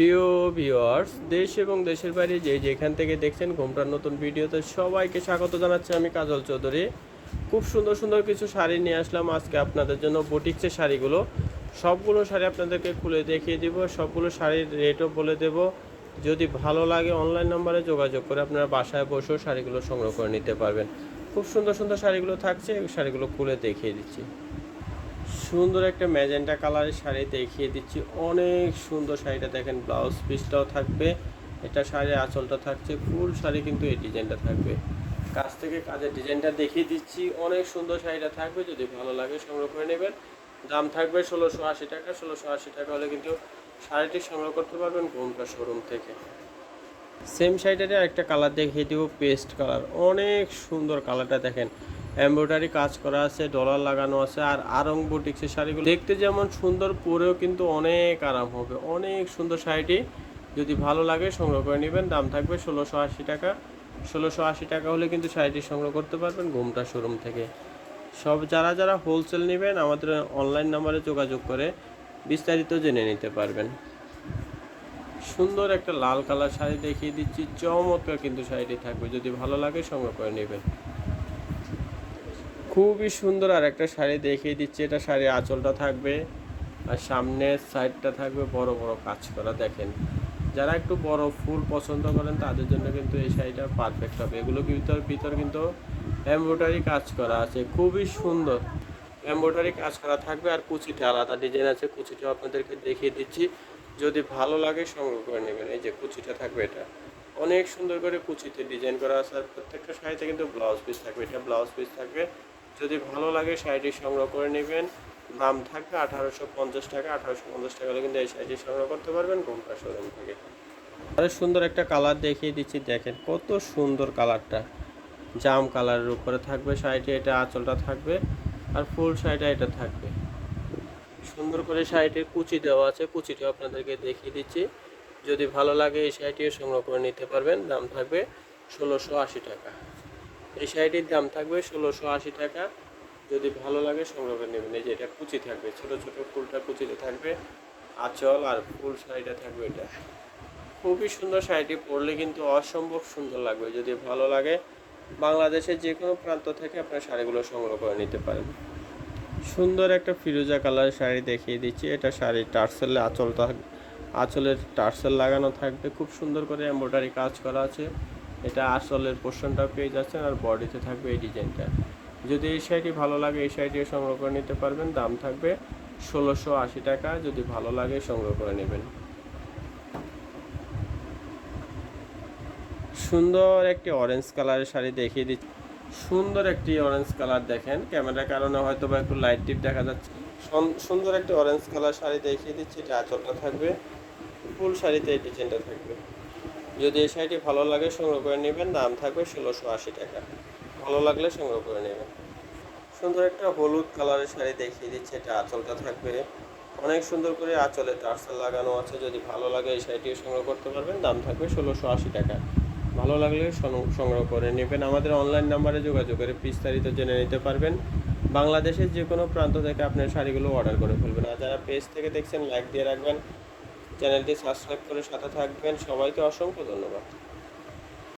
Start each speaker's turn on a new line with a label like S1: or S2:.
S1: প্রিয় ভিউয়ার্স, দেশ এবং দেশের বাইরে যে যেখান থেকে দেখছেন ঘুমটার নতুন ভিডিওতে সবাইকে স্বাগত জানাচ্ছি আমি কাজল চৌধুরী। খুব সুন্দর সুন্দর কিছু শাড়ি নিয়ে আসলাম আজকে আপনাদের জন্য। বুটিক্সের শাড়িগুলো, সবগুলো শাড়ি আপনাদেরকে খুলে দেখিয়ে দিব, সবগুলো শাড়ির রেটও বলে দেব। যদি ভালো লাগে অনলাইন নাম্বারে যোগাযোগ করে আপনারা বাসায় বসেও শাড়িগুলো সংগ্রহ করে নিতে পারবেন। খুব সুন্দর সুন্দর শাড়িগুলো থাকছে, শাড়িগুলো খুলে দেখিয়ে দিচ্ছি। সুন্দর একটা ম্যাজেন্টা কালারের শাড়ি দেখিয়ে দিচ্ছি। অনেক সুন্দর শাড়িটা দেখেন ব্লাউজ পিসটাও থাকবে, এটা শাড়ির আঁচলটা থাকছে, ফুল শাড়ি কিন্তু এই ডিজাইনটা থাকবে। কাছ থেকে কাজের ডিজাইনটা দেখিয়ে দিচ্ছি, অনেক সুন্দর শাড়িটা থাকবে, যদি ভালো লাগে সংগ্রহ করে নেবেন। দাম থাকবে ষোলোশো আশি টাকা, ষোলোশো আশি টাকা হলে কিন্তু শাড়িটি সংগ্রহ করতে পারবেন ঘুমটা শোরুম থেকে। সেম শাড়িটারে একটা কালার দেখিয়ে দিব, পেস্ট কালার। অনেক সুন্দর কালারটা দেখেন। এমব্রয়ডারি কাজ করা আছে, ডলার লাগানো আছে আর আরং বুটিক্সের শাড়িগুলো। দেখতে যেমন সুন্দর, পরেও কিন্তু অনেক আরাম হবে। অনেক সুন্দর শাড়িটি যদি ভালো লাগে সংগ্রহ করে নেবেন। দাম থাকবে ষোলোশো আশি টাকা। ষোলোশো আশি টাকা হলে কিন্তু শাড়িটি সংগ্রহ করতে পারবেন ঘুমটা শোরুম থেকে। সব যারা যারা হোলসেল নেবেন, আমাদের অনলাইন নাম্বারে যোগাযোগ করে বিস্তারিত জেনে নিতে পারবেন। সুন্দর একটা লাল কালার শাড়ি দেখিয়ে দিচ্ছি। চমৎকার কিন্তু শাড়িটি থাকবে। যদি ভালো লাগে সংগ্রহ করে নেবেন। খুবই সুন্দর আর একটা শাড়ি দেখিয়ে দিচ্ছি। এটা শাড়ির আঁচলটা থাকবে আর সামনের সাইডটা থাকবে বড় বড় কাজ করা। দেখেন, যারা একটু বড় ফুল পছন্দ করেন, তাদের জন্য কিন্তু এই শাড়িটা পারফেক্ট হবে। এগুলো ভিতর ভিতর কিন্তু এমব্রয়ডারি কাজ করা আছে। খুবই সুন্দর এমব্রয়ডারি কাজ করা থাকবে। আর কুচিটা আলাদা ডিজাইন আছে। কুচিটা আপনাদেরকে দেখিয়ে দিচ্ছি। যদি ভালো লাগে, সংগ্রহ করে নেবেন। এই যে কুচিটা থাকবে এটা। অনেক সুন্দর করে কুচিতে ডিজাইন করা আছে। আর প্রত্যেকটা শাড়িতে কিন্তু ব্লাউজ পিস থাকবে। এটা ব্লাউজ পিস থাকবে। যদি ভালো লাগে শাড়িটি সংগ্রহ করে নেবেন। দাম থাকবে আঠারোশো পঞ্চাশ টাকা। আঠারোশো পঞ্চাশ টাকা হলে কিন্তু এই শাড়িটি সংগ্রহ করতে পারবেন ঘুমটা শোরুম থেকে। আরে সুন্দর একটা কালার দেখিয়ে দিচ্ছি, দেখেন কত সুন্দর কালারটা। জাম কালারের উপরে থাকবে শাড়িটি এটা আঁচলটা থাকবে আর ফুল শাড়িটা এটা থাকবে। সুন্দর করে শাড়িটির কুচি দেওয়া আছে কুচিটিও আপনাদেরকে দেখিয়ে দিচ্ছি। যদি ভালো লাগে এই শাড়িটিও সংগ্রহ করে নিতে পারবেন, দাম থাকবে ষোলোশো আশি টাকা। এই শাড়িটির দাম থাকবে ষোলোশো আশি টাকা। যদি ভালো লাগে সংগ্রহ করে নেবেন। এই যে এটা কুচি থাকবে, ছোট ছোট ফুলটা কুচিতে থাকবে। আঁচল আর ফুল শাড়িটা থাকবে এটা। খুবই সুন্দর শাড়িটি পরলে কিন্তু অসম্ভব সুন্দর লাগবে। যদি ভালো লাগে, বাংলাদেশের যে কোনো প্রান্ত থেকে আপনার শাড়িগুলো সংগ্রহ করে নিতে পারেন। সুন্দর একটা ফিরোজা কালারের শাড়ি দেখিয়ে দিচ্ছি। এটা শাড়ি টার্সেলে আঁচল আঁচলের টার্সেল লাগানো থাকবে। খুব সুন্দর করে এমব্রয়ডারি কাজ করা আছে। এটা আসলের পোর্শনটা পেয়ে যাচ্ছেন আর বডিতে থাকবে এই ডিজাইনটা যদি এই শাড়িটি ভালো লাগে, এই শাড়িটিও সংগ্রহ করে নিতে পারবেন। দাম থাকবে ষোলোশো আশি টাকা। যদি ভালো লাগে, সংগ্রহ করে নেবেন। সুন্দর একটি অরেঞ্জ কালারের শাড়ি দেখিয়ে দিচ্ছি। সুন্দর একটি অরেঞ্জ কালার দেখেন। ক্যামেরার কারণে হয়তো বা একটু লাইট টিপ দেখা যাচ্ছে। সুন্দর একটি অরেঞ্জ কালার শাড়ি দেখিয়ে দিচ্ছি। এটা আঁচলটা থাকবে। ফুল শাড়িতে এই ডিজাইনটা থাকবে। যদি এই শাড়িটি ভালো লাগে, সংগ্রহ করে নেবেন। দাম থাকবে ষোলোশো আশি টাকা। ভালো লাগলে সংগ্রহ করে নেবেন। সুন্দর একটা হলুদ কালারের শাড়ি দেখিয়ে দিচ্ছে। এটা আঁচলটা থাকবে। অনেক সুন্দর করে আঁচলে টার্সেল লাগানো আছে। যদি ভালো লাগে এই শাড়িটিও সংগ্রহ করতে পারবেন। দাম থাকবে ষোলোশো আশি টাকা। ভালো লাগলে সংগ্রহ করে নেবেন। আমাদের অনলাইন নাম্বারে যোগাযোগ করে বিস্তারিত জেনে নিতে পারবেন। বাংলাদেশের যে কোনো প্রান্ত থেকে আপনার শাড়িগুলো অর্ডার করে ফেলবেন। আর যারা পেজ থেকে দেখছেন লাইক দিয়ে রাখবেন। চ্যানেলটি সাবস্ক্রাইব করে সাথে থাকবেন। সবাইকে অসংখ্য ধন্যবাদ।